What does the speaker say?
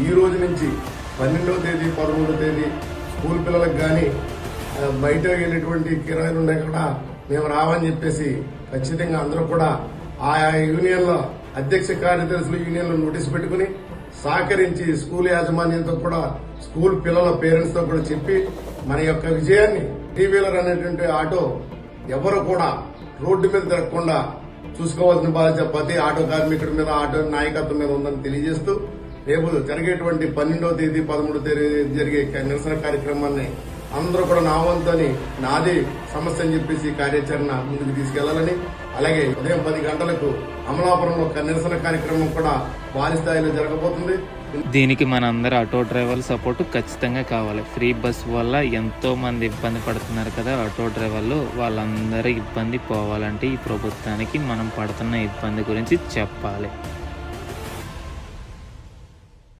ఈ రోజు నుంచి పన్నెండవ తేదీ పదమూడవ తేదీ స్కూల్ పిల్లలకు కానీ బయట వెళ్ళినటువంటి కిరాయిలు ఉన్నాయి కూడా మేము రావని చెప్పేసి ఖచ్చితంగా అందరూ కూడా ఆయా యూనియన్ల అధ్యక్ష కార్యదర్శులు యూనియన్లు నోటీస్ పెట్టుకుని సహకరించి స్కూల్ యాజమాన్యంతో కూడా స్కూల్ పిల్లల పేరెంట్స్తో కూడా చెప్పి మన యొక్క విజయాన్ని టీ వీలర్ అనేటువంటి ఆటో ఎవరు కూడా రోడ్డు మీద తిరగకుండా చూసుకోవాల్సిన బాధ్యత ప్రతి ఆటో కార్మికుడి మీద ఆటో నాయకత్వం మీద ఉందని తెలియజేస్తూ రేపు జరిగేటువంటి పన్నెండో తేదీ పదమూడో తేదీ జరిగే నిరసన కార్యక్రమాన్ని అందరూ కూడా నా వంతుని నాది సమస్య అని చెప్పేసి కార్యాచరణ ముందుకు తీసుకెళ్ళాలని అలాగే ఉదయం పది గంటలకు అమలాపురంలో ఒక నిరసన కార్యక్రమం కూడా భారీ స్థాయిలో జరగబోతుంది. దీనికి మనందరి ఆటో డ్రైవర్ల సపోర్ట్ ఖచ్చితంగా కావాలి. ఫ్రీ బస్ వల్ల ఎంతో మంది ఇబ్బంది పడుతున్నారు కదా ఆటో డ్రైవర్లు. వాళ్ళందరి ఇబ్బంది పోవాలంటే ఈ ప్రభుత్వానికి మనం పడుతున్న ఇబ్బంది గురించి చెప్పాలి.